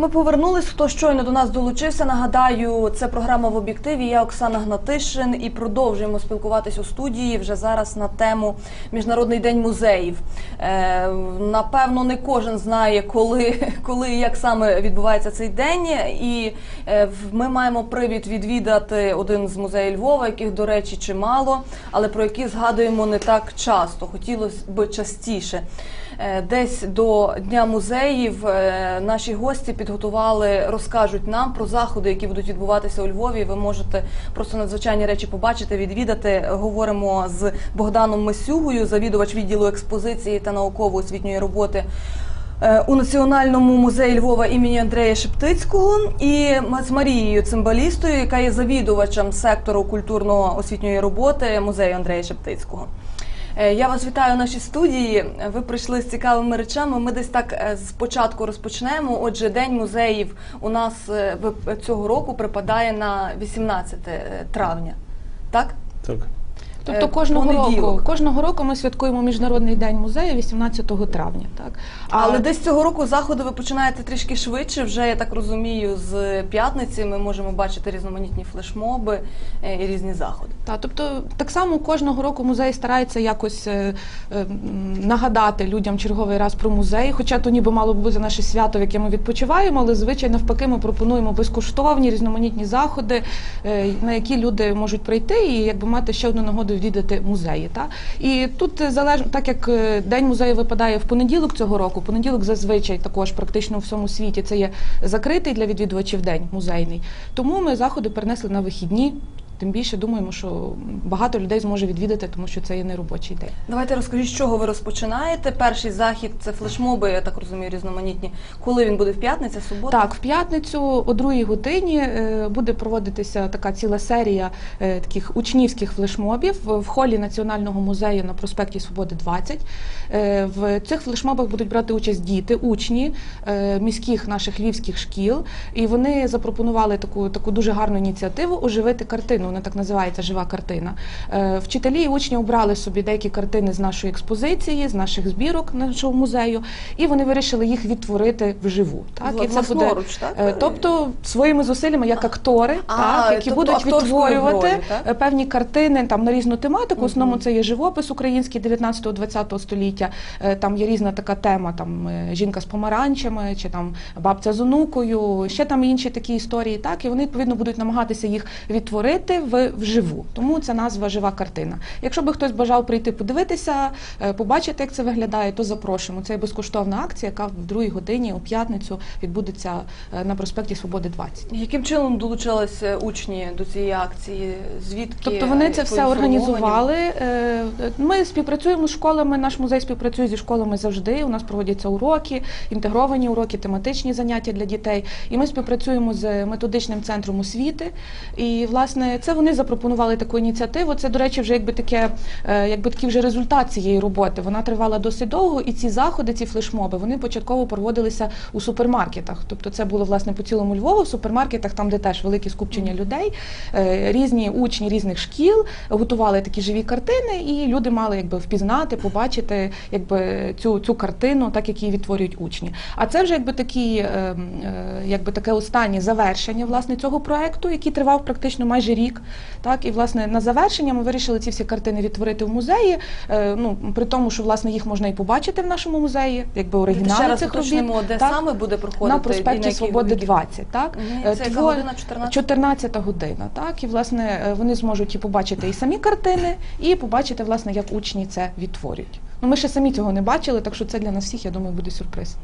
Ми повернулись. Хто щойно до нас долучився? Нагадаю, це програма в об'єктиві. Я Оксана Гнатишин і продовжуємо спілкуватись у студії вже зараз на тему Міжнародний день музеїв. Е, напевно, не кожен знає, коли, коли і як саме відбувається цей день. І е, ми маємо привід відвідати один з музеїв Львова, яких, до речі, чимало, але про які згадуємо не так часто. Хотілося б частіше. Е, Десь до Дня музеїв е, наші гості підготували, розкажуть нам про заходи, які будуть відбуватися у Львові. Ви можете просто надзвичайні речі побачити, відвідати. Говоримо з Богданом Месюгою, завідувач відділу експозиції та науково-освітньої роботи. е, У Національному музеї Львова імені Андрея Шептицького і з Марією Цимбалістою, яка є завідувачем сектору культурно-освітньої роботи музею Андрея Шептицького. Е, Я вас вітаю у нашій студії. Ви прийшли з цікавими речами. Ми десь так е, спочатку розпочнемо. Отже, день музеїв у нас е, цього року припадає на 18 травня. Так? Так. Е, Тобто кожного року, кожного року ми святкуємо Міжнародний день музею 18 травня. Так Але десь цього року заходи ви починаєте трішки швидше. Вже я так розумію, з п'ятниці ми можемо бачити різноманітні флешмоби е, і різні заходи. Та, тобто так само кожного року музей старається якось е, е, нагадати людям черговий раз про музей. Хоча то ніби мало б бути наше свято, в яке ми відпочиваємо, але звичайно навпаки ми пропонуємо безкоштовні різноманітні заходи, е, на які люди можуть прийти і якби мати ще одну нагоду відвідати музеї. Та? І тут е, залежно, так як е, день музею випадає в понеділок цього року, понеділок зазвичай також практично у всьому світі це є закритий для відвідувачів день музейний. Тому ми заходи перенесли на вихідні. Тим більше думаємо, що багато людей зможе відвідати, тому що це є неробочий день. Давайте розкажіть, з чого ви розпочинаєте. Перший захід це флешмоби, я так розумію, різноманітні. Коли він буде в п'ятницю, субота? Так, в п'ятницю о другій годині е, буде проводитися така ціла серія е, таких учнівських флешмобів в холі Національного музею на проспекті Свободи 20. Е, В цих флешмобах будуть брати участь діти, учні міських наших львівських шкіл, і вони запропонували таку таку дуже гарну ініціативу оживити картину. Вона так називається Жива картина. Е, Вчителі і учні обрали собі деякі картини з нашої експозиції, з наших збірок нашого музею, і вони вирішили їх відтворити вживу. Так, і це буде так? Е, Тобто своїми зусиллями, як актори, А, так, які тобто будуть відтворювати е, певні картини там на різну тематику. В основному це є живопис український 19-20 століття. Там є різна така тема, там жінка з помаранчами, чи там бабця з онукою, ще там інші такі історії. Так, і вони відповідно будуть намагатися їх відтворити в вживу. Тому це назва жива картина. Якщо би хтось бажав прийти подивитися, е, побачити, як це виглядає, то запрошуємо. Це є безкоштовна акція, яка в другій годині у п'ятницю відбудеться е, на проспекті Свободи 20. Яким чином долучилися учні до цієї акції? Звідки? Тобто вони це все організували. Е, Ми співпрацюємо з школами. Наш музей співпрацює зі школами завжди. У нас проводяться уроки, інтегровані уроки, тематичні заняття для дітей. І ми співпрацюємо з методичним центром освіти. І власне це вони запропонували таку ініціативу. Це, до речі, вже якби таке, е, якби такий вже результат цієї роботи. Вона тривала досить довго, і ці заходи, ці флешмоби, вони початково проводилися у супермаркетах. Тобто, це було власне по цілому Львову, в супермаркетах, там де теж велике скупчення людей. Е, Різні учні різних шкіл готували такі живі картини, і люди мали якби впізнати, побачити якби цю, цю картину, так як її відтворюють учні. А це вже якби такі, е, е, якби таке останнє завершення власне цього проекту, який тривав практично майже рік. Так і власне на завершення ми вирішили ці всі картини відтворити в музеї. е, Ну при тому, що власне їх можна і побачити в нашому музеї, якби оригінали Ще раз цих робіт. де Так. саме буде проходити на проспекті яких Свободи відділах? 20, так? Е, Це яка година? 14? 14 година, так? І власне е, вони зможуть і побачити і самі картини, і побачити, власне, як учні це відтворюють. Ну, ми ще самі цього не бачили, так що це для нас всіх, я думаю, буде сюрприз.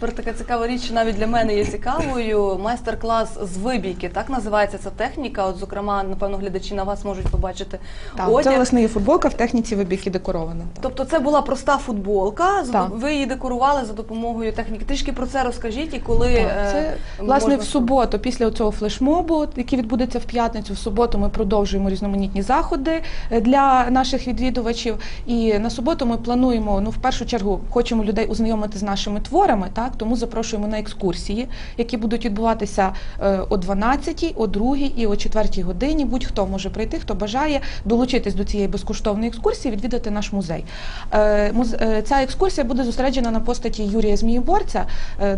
Тепер така цікава річ, що навіть для мене є цікавою. Майстер-клас з вибійки, так називається ця техніка. От, зокрема, напевно, глядачі на вас можуть побачити Так, одяг. це власне є футболка в техніці вибіки декорована. Так. Тобто це була проста футболка. Так. Ви її декорували за допомогою техніки. Трішки про це розкажіть, і коли Так, е, це власне можна- в суботу, після цього флешмобу, який відбудеться в п'ятницю. В суботу ми продовжуємо різноманітні заходи е, для наших відвідувачів. І на суботу ми плануємо. Ну, в першу чергу, хочемо людей ознайомити з нашими творами, так тому запрошуємо на екскурсії, які будуть відбуватися е, о 12, о 2 і о 4 годині. Будь-хто може прийти, хто бажає долучитись до цієї безкоштовної екскурсії, відвідати наш музей. Е, е, Ця екскурсія буде зосереджена на постаті Юрія Змієборця,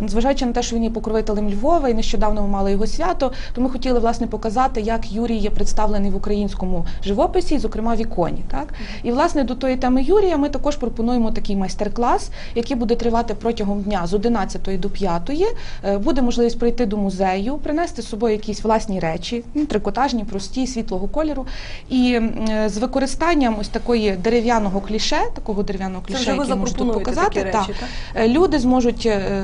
зважаючи на те, що він є покровителем Львова, і нещодавно ми мали його свято. То ми хотіли власне показати, як Юрій є представлений в українському живописі, зокрема в іконі. Так і власне до тої теми Юрія ми також пропонуємо такий майстер-клас, який буде тривати протягом дня з 11 до 5. Е, Буде можливість прийти до музею, принести з собою якісь власні речі, трикотажні, прості, світлого кольору, і е, з використанням ось такої дерев'яного кліше, такого дерев'яного кліше, яке можу тут показати. речі, та, та? Люди зможуть е,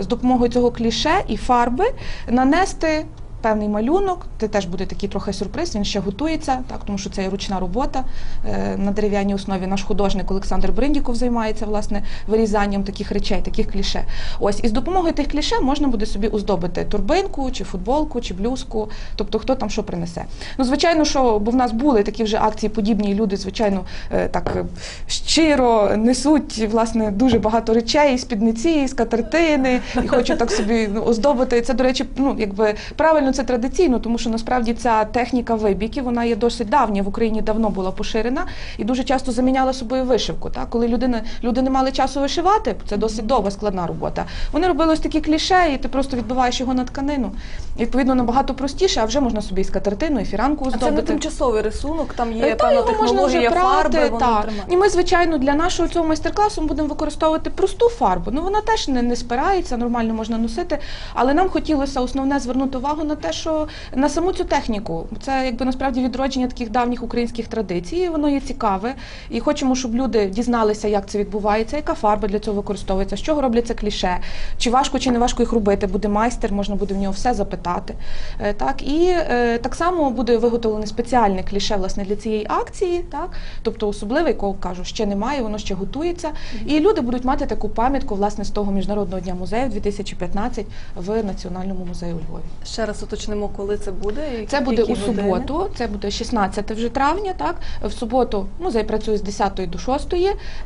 з допомогою цього кліше і фарби нанести. Певний малюнок, це теж буде такий трохи сюрприз. Він ще готується, так тому що це є ручна робота е, на дерев'яній основі. Наш художник Олександр Бриндіков займається власне вирізанням таких речей, таких кліше. Ось і з допомогою тих кліше можна буде собі оздобити турбинку, чи футболку, чи блюзку, тобто хто там що принесе. Ну звичайно, що бо в нас були такі вже акції подібні, і люди, звичайно, е, так е, щиро несуть власне дуже багато речей, і спідниці, і скатертини, і хочуть так собі ну, оздобити. Це, до речі, ну якби правильно це традиційно, тому що насправді ця техніка вибіки вона є досить давня. В Україні давно була поширена і дуже часто заміняла собою вишивку. Так? Коли людина, люди не мали часу вишивати, це досить довга складна робота. Вони робили ось такі кліше, і ти просто відбиваєш його на тканину. І, відповідно, набагато простіше, а вже можна собі і скатертину, і фіранку А це не тимчасовий рисунок, там є Та певна технологія фарби, прати, тримає. І ми, звичайно, для нашого цього майстер-класу будемо використовувати просту фарбу. Ну вона теж не, не спирається, нормально можна носити. Але нам хотілося основне звернути увагу на те, що на саму цю техніку. Це якби насправді відродження таких давніх українських традицій. і Воно є цікаве. І хочемо, щоб люди дізналися, як це відбувається, яка фарба для цього використовується, з чого робляться кліше, чи важко, чи не важко їх робити. Буде майстер, можна буде в нього все запитати. Е, Так і е, так само буде виготовлене спеціальне кліше власне для цієї акції, так тобто особливе, якого кажу, ще немає, воно ще готується. І люди будуть мати таку пам'ятку власне з того міжнародного дня музею 2015 в Національному музеї у Львові. Ще раз уточнимо, коли це буде. і Це буде у години. суботу, це буде 16 вже травня. Так в суботу музей працює з 10 до 6.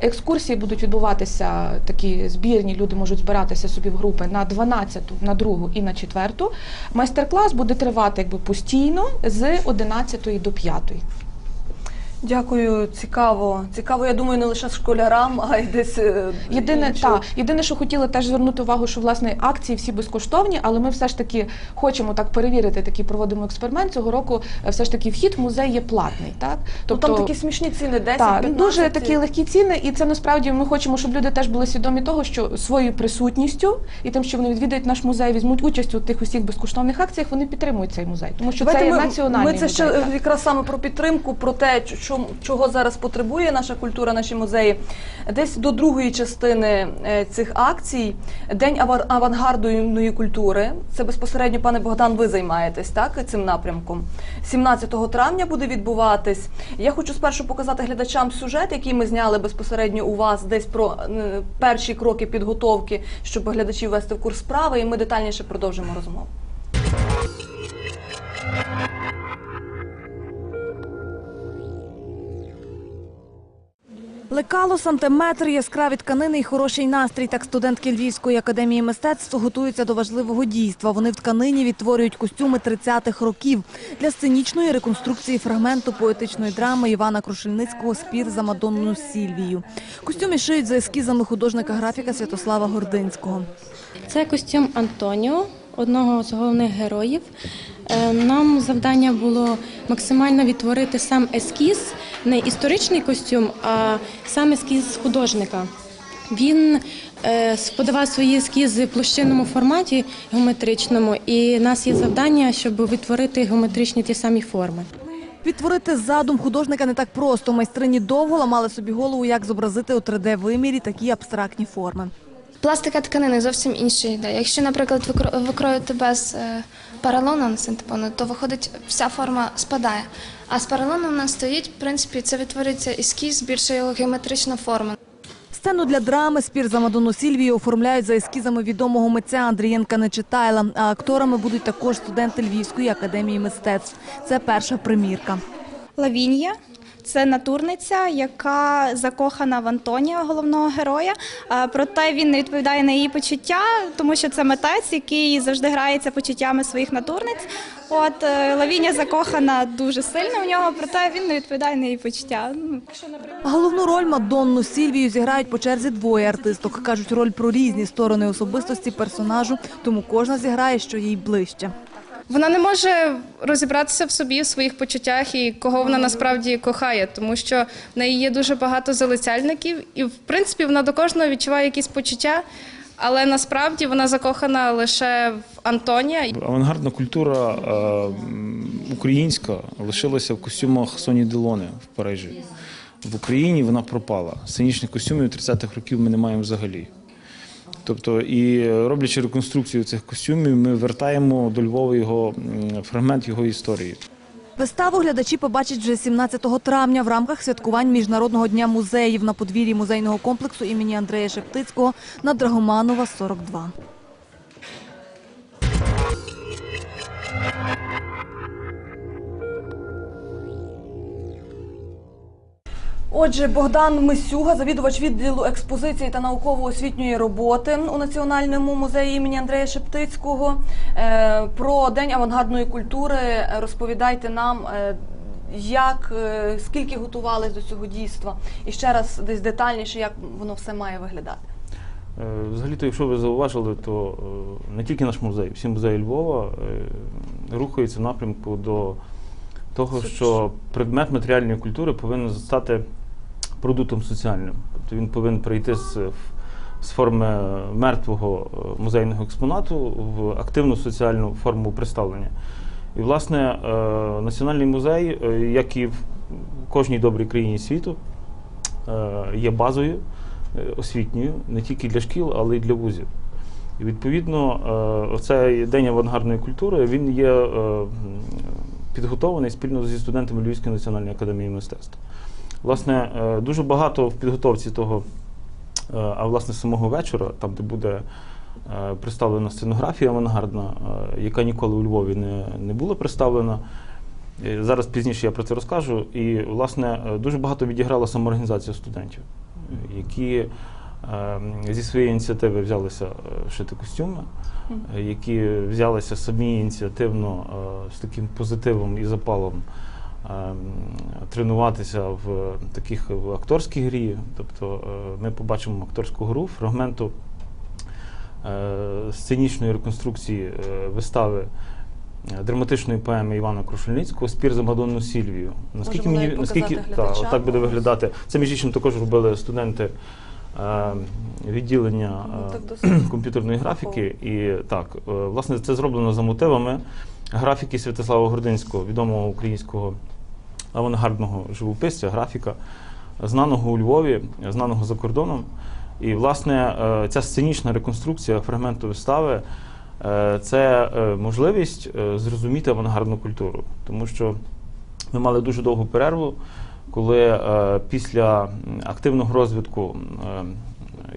Екскурсії будуть відбуватися такі збірні. Люди можуть збиратися собі в групи на 12, на 2 і на 4. Майстер-клас буде тривати якби постійно з 11 до 5. Дякую, цікаво. Цікаво, я думаю, не лише школярам, а й десь е, Єдине, та єдине, що хотіли теж звернути увагу, що власне акції всі безкоштовні, але ми все ж таки хочемо так перевірити. Такий проводимо експеримент цього року. е, Все ж таки вхід в музей є платний, так Ну, там такі смішні ціни, 10 Так, 15. дуже такі легкі ціни, і це насправді ми хочемо, щоб люди теж були свідомі того, що своєю присутністю і тим, що вони відвідають наш музей, візьмуть участь у тих усіх безкоштовних акціях, вони підтримують цей музей, тому що Давайте це є ми, національний Ми це ще так. якраз саме про підтримку, про те, чого зараз потребує наша культура, наші музеї. Десь до другої частини е, цих акцій День авангардної культури. Це безпосередньо, пане Богдан, ви займаєтесь так цим напрямком. 17 травня буде відбуватись. Я хочу спершу показати глядачам сюжет, який ми зняли безпосередньо у вас, десь про е, перші кроки підготовки, щоб глядачів вести в курс справи, і ми детальніше продовжимо розмову. Лекало, сантиметр, яскраві тканини і хороший настрій. Так студентки Львівської академії мистецтв готуються до важливого дійства. Вони в тканині відтворюють костюми 30-х років для сценічної реконструкції фрагменту поетичної драми Івана Крушельницького «Спір за Мадонну Сільвію». Костюми шиють за ескізами художника-графіка Святослава Гординського. Це костюм Антоніо, одного з головних героїв. Е, Нам завдання було максимально відтворити сам ескіз, не історичний костюм, а сам ескіз художника. Він е, подавав свої ескізи в площинному форматі геометричному, і в нас є завдання, щоб відтворити геометричні ті самі форми. Відтворити задум художника не так просто. Майстрині довго ламали собі голову, як зобразити у 3D-вимірі такі абстрактні форми. Пластика тканини зовсім інша йде. Якщо, наприклад, викро- викроїти без поролону синтепону, то виходить, вся форма спадає. А з паралоном у нас стоїть, в принципі, це відтворюється ескіз, більше його геометрична форма. Сцену для драми «Спір за Мадонну Сільвію» оформляють за ескізами відомого митця Андрієнка Нечитайла, а акторами будуть також студенти Львівської академії мистецтв. Це перша примірка. Лавінія Це натурниця, яка закохана в Антонія, головного героя. Е, Проте він не відповідає на її почуття, тому що це митець, який завжди грається почуттями своїх натурниць. От е, Лавіня закохана дуже сильно в нього, проте він не відповідає на її почуття. Ну, Головну роль Мадонну Сільвію зіграють по черзі двоє артисток. Кажуть, роль про різні сторони особистості персонажу, тому кожна зіграє, що їй ближче. Вона не може розібратися в собі, в своїх почуттях і кого вона насправді кохає, тому що в неї є дуже багато залицяльників, і в принципі вона до кожного відчуває якісь почуття, але насправді вона закохана лише в Антонія. Авангардна культура е, українська лишилася в костюмах Соні Делоне в Парижі. В Україні вона пропала. Сценічних костюмів 30-х років ми не маємо взагалі. Тобто, і роблячи реконструкцію цих костюмів, ми вертаємо до Львова його фрагмент його історії. Виставу глядачі побачать вже 17 травня в рамках святкувань Міжнародного дня музеїв на подвір'ї музейного комплексу імені Андрея Шептицького на Драгоманова, 42. Отже, Богдан Мисюга, завідувач відділу експозиції та науково-освітньої роботи у Національному музеї імені Андрея Шептицького. Е, Про День авангардної культури розповідайте нам, е, як, е, скільки готувались до цього дійства, і ще раз десь детальніше, як воно все має виглядати. Е, Взагалі-то, якщо ви зауважили, то не тільки наш музей, всі музеї Львова рухаються в напрямку до того, що предмет матеріальної культури повинен стати продуктом соціальним. Тобто він повинен перейти з, з форми мертвого е, музейного експонату в активну соціальну форму представлення. І, власне, е, Національний музей, е, як і в кожній добрій країні світу, є базою освітньою не тільки для шкіл, але й для вузів. І відповідно, оцей день авангардної культури він є м, підготовлений спільно зі студентами Львівської національної академії мистецтв. Власне, е, дуже багато в підготовці того, е, а власне самого вечора, там, де буде е, представлена сценографія авангардна, яка ніколи у Львові не, не була представлена. Зараз пізніше я про це розкажу. І, власне, дуже багато відіграла самоорганізація студентів, які зі своєї ініціативи взялися шити костюми, які взялися самі ініціативно з таким позитивом і запалом тренуватися в таких в акторській грі. Тобто е, ми побачимо акторську гру, фрагменту е, сценічної реконструкції е, вистави драматичної поеми Івана Крушельницького Спір за Мадонну Сільвію. Наскільки мені наскільки та, отак буде виглядати. Це між іншим також робили студенти е, відділення Ну, е, комп'ютерної графіки. І так, е, власне, це зроблено за мотивами графіки Святослава Гординського, відомого українського авангардного живописця, графіка, знаного у Львові, знаного за кордоном. І, власне, е, ця сценічна реконструкція фрагменту вистави е, це е, можливість зрозуміти авангардну культуру. Тому що ми мали дуже довгу перерву, коли після активного розвитку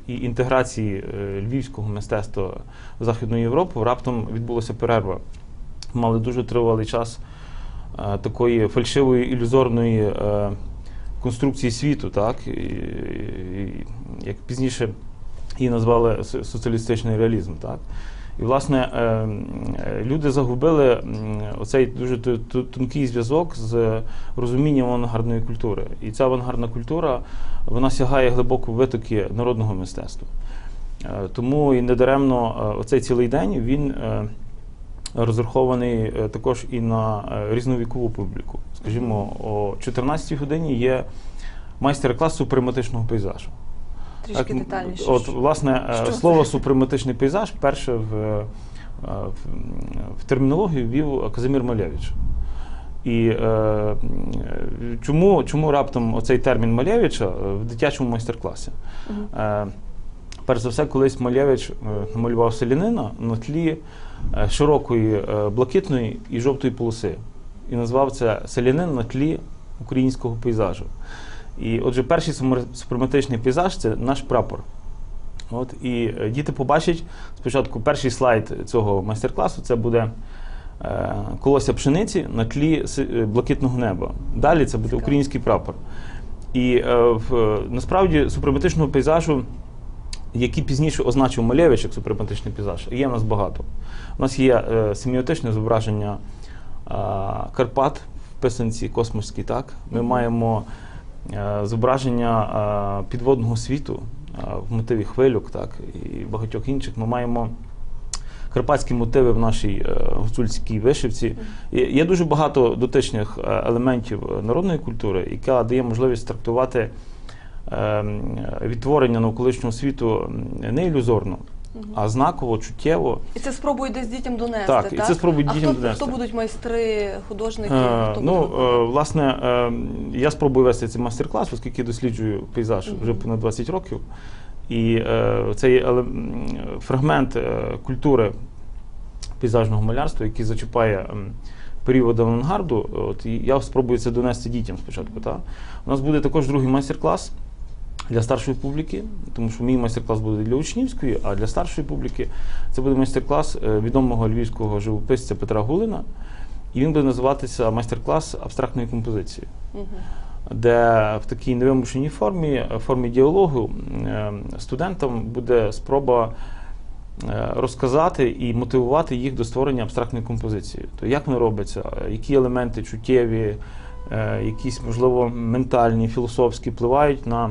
і інтеграції львівського мистецтва в Західну Європу раптом відбулася перерва. Мали дуже тривалий час е, такої фальшивої ілюзорної е, конструкції світу, так і, і, як пізніше її назвали со- соціалістичний реалізм. Так? І, власне, е, люди загубили оцей дуже тонкий зв'язок з розумінням авангардної культури. І ця авангардна культура вона сягає глибоко витоки народного мистецтва. Тому і недаремно оцей цілий день він розрахований е, також і на е, різновікову публіку. Скажімо, о 14-й годині є майстер-клас супрематичного пейзажу. Трішки детальніше. От, власне, е, Що слово супрематичний пейзаж перше в, в, в термінологію ввів Казимір Малевич. І е, чому, чому раптом оцей термін Малевича е, в дитячому майстер-класі? Е, перш за все, колись Малевич е, намалював селянина на тлі е, широкої е, блакитної і жовтої полоси. І назвав це селянин на тлі українського пейзажу. І отже, перший супрематичний пейзаж це наш прапор. От, і діти побачать спочатку перший слайд цього майстер-класу це буде колося пшениці на тлі блакитного неба. Далі це буде український прапор. І насправді супрематичного пейзажу, який пізніше означив Малевич як супрематичний пейзаж, є в нас багато. У нас є е, семіотичне зображення е, Карпат в писанці космоській, так? Ми маємо е, зображення е, підводного світу е, в мотиві хвилюк, так, і багатьох інших. Ми маємо карпатські мотиви в нашій е, гуцульській вишивці. Є, дуже багато дотичних е, елементів народної культури, яка дає можливість трактувати відтворення навколишнього світу не ілюзорно, а знаково, чуттєво. І це спробують десь дітям донести. Так, Так, і це спробують а дітям хто, донести. Хто будуть майстри, художники? Е, хто ну, буде е, власне, е, я спробую вести цей майстер-клас, оскільки досліджую пейзаж вже понад 20 років. І е, цей фрагмент культури пейзажного малярства, який зачіпає ем, період авангарду, от, і я спробую це донести дітям спочатку. Та? У нас буде також другий майстер-клас для старшої публіки, тому що мій майстер-клас буде для учнівської, а для старшої публіки це буде майстер-клас е, відомого львівського живописця Петра Гулина. І він буде називатися майстер-клас абстрактної композиції, Мгм. де в такій невимушеній формі, е, формі діалогу, е, студентам буде спроба розказати і мотивувати їх до створення абстрактної композиції. То як воно робиться, які елементи чуттєві, якісь, можливо, ментальні, філософські впливають на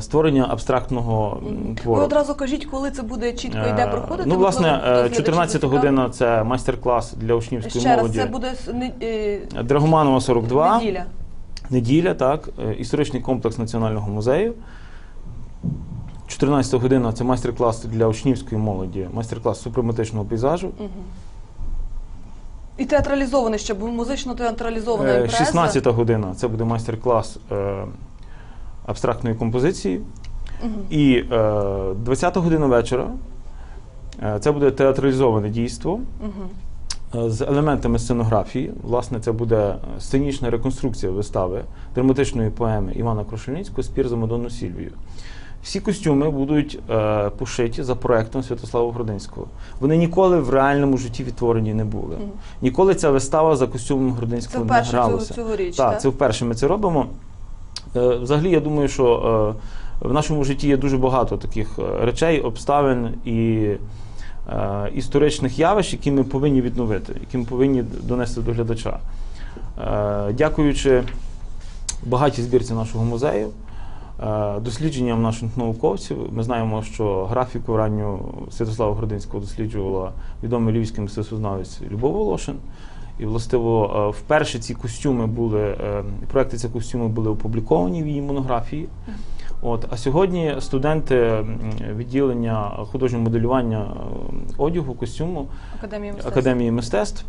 створення абстрактного м, Ви одразу кажіть, коли це буде чітко і де Е, проходити. Ну, власне, можливо, хтось з е, 14 глядачів година це майстер-клас для учнівської Ще раз, це буде е, Драгоманова 42. неділя. Неділя, так, е, історичний комплекс Національного музею. 14 година це майстер-клас для учнівської молоді, майстер-клас супрематичного пейзажу. Мгм. І театралізований ще, бо музично театралізована Е, імпреза. 16 година це буде майстер-клас е, абстрактної композиції. Мгм. І е, 20 година вечора е, це буде театралізоване дійство. Е, з елементами сценографії. Власне, це буде сценічна реконструкція вистави драматичної поеми Івана Крушельницького Спір за Мадонну Сільвію. Всі костюми будуть е, пошиті за проектом Святослава Грудинського. Вони ніколи в реальному житті відтворені не були. Ніколи ця вистава за костюмом Це не вперше цього, гралася. цьогоріч, Так, так? це вперше ми це робимо. Е, Взагалі, я думаю, що е, в нашому житті є дуже багато таких е, речей, обставин і історичних явищ, які ми повинні відновити, які ми повинні донести до глядача. Дякуючи багатій збірці нашого музею, дослідженням наших науковців, ми знаємо, що графіку ранню Святослава Городинського досліджувала відомий львівський мистецтвознавець Любов Волошин. І, властиво, е, вперше ці костюми були, е, проекти цих костюмів були опубліковані в її монографії. От, а сьогодні студенти відділення художнього моделювання е, одягу, костюму Академія мистецтв. Академії мистецтв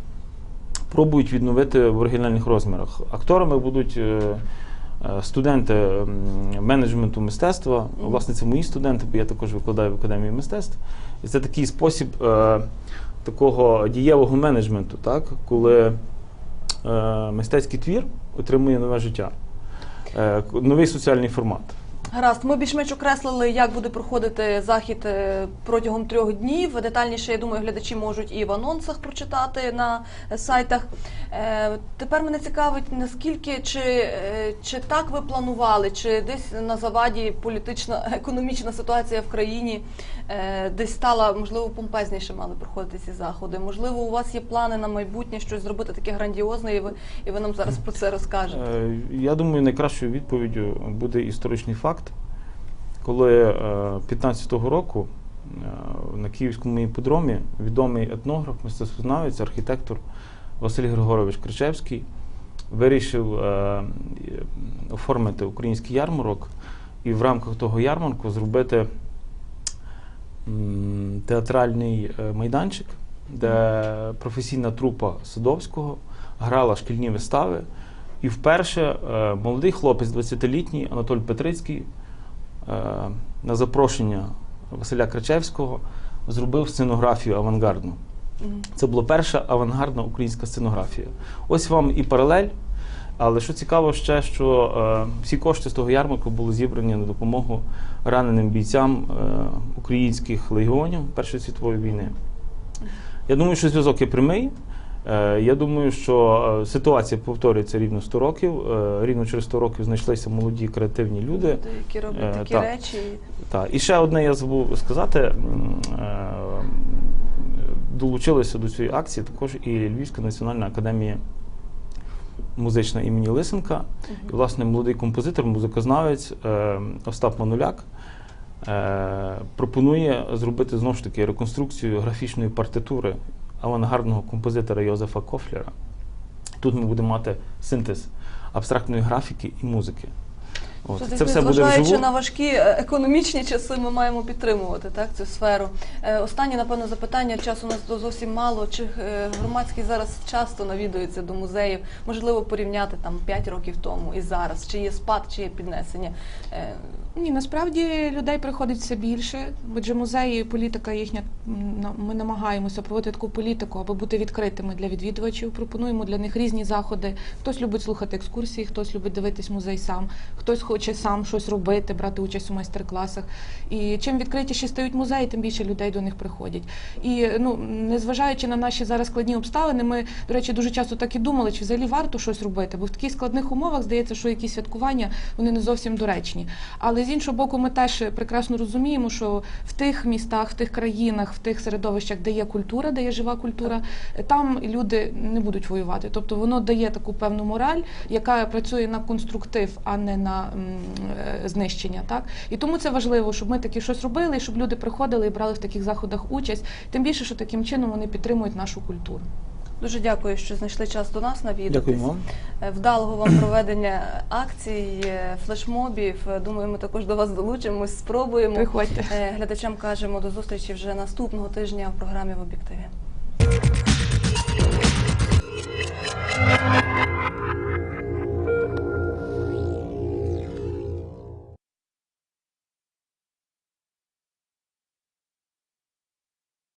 пробують відновити в оригінальних розмірах. Акторами будуть студенти менеджменту мистецтва. Власне, це мої студенти, бо я також викладаю в Академії мистецтв. І це такий спосіб такого дієвого менеджменту, так? коли е, мистецький твір отримує нове життя, е, новий соціальний формат. Гаразд, ми більш-менш окреслили, як буде проходити захід е, протягом трьох днів. Детальніше, я думаю, глядачі можуть і в анонсах прочитати на е, сайтах. Е, Тепер мене цікавить, наскільки чи, чи так ви планували, чи десь на заваді політична економічна ситуація в країні десь стала, можливо, помпезніше мали проходити ці заходи. Можливо, у вас є плани на майбутнє щось зробити таке грандіозне, і ви, і ви нам зараз про це розкажете. Я думаю, найкращою відповіддю буде історичний факт, коли е, 15-го року е, на Київському іпподромі відомий етнограф, мистецтвознавець, архітектор Василь Григорович Кричевський вирішив е, оформити український ярмарок і в рамках того ярмарку зробити театральний е, майданчик, де професійна трупа Садовського грала шкільні вистави. І вперше е, молодий хлопець, 20-літній Анатолій Петрицький, е, на запрошення Василя Кричевського зробив сценографію авангардну. Це була перша авангардна українська сценографія. Ось вам і паралель. Але що цікаво ще, що е, всі кошти з того ярмарку були зібрані на допомогу раненим бійцям е, українських легіонів Першої світової війни. Я думаю, що зв'язок є прямий. Е, Я думаю, що е, ситуація повторюється рівно 100 років. Е, Рівно через 100 років знайшлися молоді креативні люди. Люди, які роблять такі так. речі. Так. І ще одне я забув сказати. Долучилися до цієї акції також і Львівська національна академія музична імені Лисенка. І, власне, молодий композитор, музикознавець Остап Мануляк пропонує зробити знову ж таки реконструкцію графічної партитури авангардного композитора Йозефа Кофлера. Тут ми будемо мати синтез абстрактної графіки і музики. От. Тобто, Це все буде вживу. на важкі е, економічні часи, ми маємо підтримувати так, цю сферу. Е, Останнє, напевно, запитання. Часу у нас зовсім мало. Чи е, громадський зараз часто навідується до музеїв? Можливо, порівняти там 5 років тому і зараз. Чи є спад, чи є піднесення? Е, Ні, насправді людей приходить все більше, адже музеї, політика їхня, на- ми намагаємося проводити таку політику, аби бути відкритими для відвідувачів. Пропонуємо для них різні заходи. Хтось любить слухати екскурсії, хтось любить дивитись музей сам, хтось хоче сам щось робити, брати участь у майстер-класах. І чим відкритіші стають музеї, тим більше людей до них приходять. І ну, незважаючи на наші зараз складні обставини, ми, до речі, дуже часто так і думали, чи взагалі варто щось робити, бо в таких складних умовах здається, що якісь святкування вони не зовсім доречні. Але з іншого боку, ми теж прекрасно розуміємо, що в тих містах, в тих країнах, в тих середовищах, де є культура, де є жива культура, там люди не будуть воювати. Тобто воно дає таку певну мораль, яка працює на конструктив, а не на знищення. Так і тому це важливо, щоб ми таки щось робили, і щоб люди приходили і брали в таких заходах участь. Тим більше, що таким чином вони підтримують нашу культуру. Дуже дякую, що знайшли час до нас навідатись. Дякую вам. Е, Вдалого вам проведення акцій, е, флешмобів. Е, Думаю, ми також до вас долучимось, спробуємо. Приходьте. Е, Глядачам кажемо до зустрічі вже наступного тижня в програмі в об'єктиві.